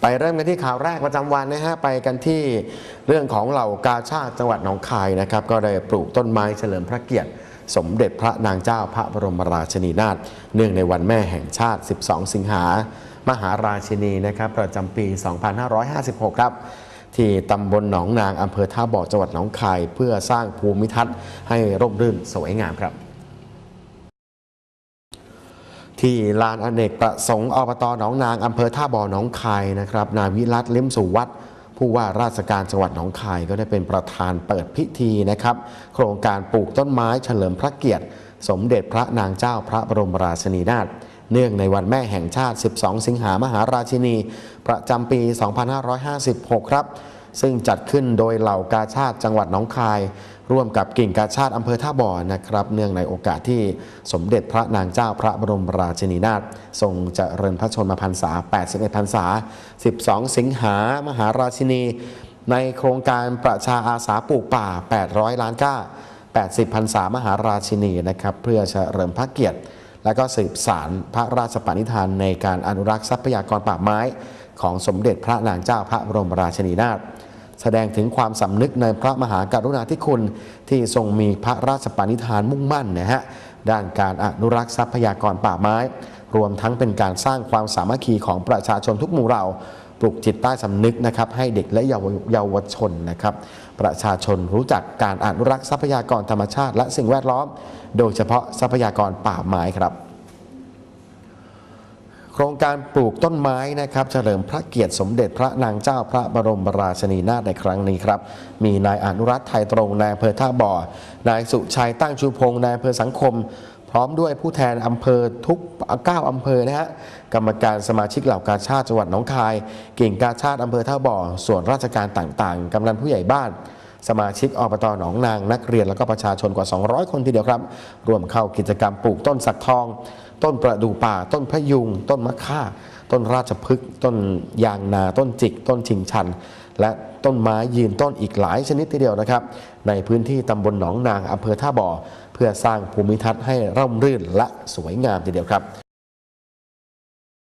ไปเริ่มกันที่ข่าวแรกประจำวันนะฮะไปกันที่เรื่องของเหล่ากาชาติจังหวัดหนองคายนะครับ ก็ได้ปลูกต้นไม้เฉลิมพระเกียรติสมเด็จพระนางเจ้าพระบรมราชินีนาถเนื่องในวันแม่แห่งชาติ 12 สิงหามหาราชินีนะครับประจำปี 2556 ครับ ที่ตำบลหนองนางอำเภอท่าบ่อจังหวัดหนองคาย เพื่อสร้างภูมิทัศน์ให้ร่มรื่นสวยงามครับ ที่ลานอเนกประสงค์อบตหนองนางอำเภอท่าบ่อหนองคายนะครับ นายวิรัตเลิ้มสุวัตผู้ว่าราชการจังหวัดหนองคายก็ได้เป็นประธานเปิดพิธีนะครับ โครงการปลูกต้นไม้เฉลิมพระเกียรติ สมเด็จพระนางเจ้าพระบรมราชินีนาถเนื่องในวันแม่แห่งชาติ 12 สิงหามหาราชินี ประจำปี 2556 ครับ ซึ่งจัดขึ้นโดยเหล่ากาชาติจังหวัดหนองคาย ร่วมกับกิ่งกาชาติอำเภอท่าบ่อนะครับ เนื่องในโอกาสที่สมเด็จพระนางเจ้าพระบรมราชินีนาถทรงเจริญพระชนมพรรษา 81พรรษา 12 สิงหามหาราชินี ในโครงการประชาอาสาปลูกป่า 800 ล้านก้า 80พรรษามหาราชินีนะครับเพื่อเฉลิมพระเกียรติ และก็สืบสารพระราชปณิธานในการอนุรักษ์ทรัพยากรป่าไม้ ของสมเด็จพระนางเจ้าพระบรมราชินีนาถ แสดงถึงความสำนึกในพระมหากรุณาธิคุณที่ทรงมีพระราชปณิธานมุ่งมั่นนะฮะด้านการอนุรักษ์ทรัพยากรป่าไม้ รวมทั้งเป็นการสร้างความสามัคคีของประชาชนทุกหมู่เหล่าปลุกจิตใต้สำนึกนะครับให้เด็กและเยาวชนนะครับ ประชาชนรู้จักการอนุรักษ์ทรัพยากรธรรมชาติ และสิ่งแวดล้อม โดยเฉพาะทรัพยากรป่าไม้ครับ ครงการปลูกต้นไม้นะครับเฉลิมพระเกียรติสมเด็จพระนางเจ้าพระบรมราชินีนาถในครั้งนี้ครับ มีนายอนุรัตน์ไทยตรงนายอำเภอท่าบ่อ นายสุชัยตั้งชูพงศ์นายอำเภอสังคม พร้อมด้วยผู้แทนอำเภอทุก 9 อำเภอนะฮะกรรมการสมาชิกเหล่ากาชาติจังหวัดหนองคาย เก่งกาชาติอำเภอท่าบ่อ ส่วนราชการต่างๆ กำนันผู้ใหญ่บ้าน สมาชิกอบตหนองนางนักเรียนและก็ประชาชนกว่า 200 คนทีเดียวครับรวมเข้ากิจกรรมปลูกต้นสักทอง ต้นประดู่ป่า ต้นพะยุง ต้นมะค่า ต้นราชพฤกษ์ ต้นยางนา ต้นจิก ต้นชิงชัน และต้นไม้ยืนต้นอีกหลายชนิดทีเดียวนะครับ ในพื้นที่ตำบลหนองนางอำเภอท่าบ่อ เพื่อสร้างภูมิทัศน์ให้ร่มรื่นและสวยงามทีเดียวครับ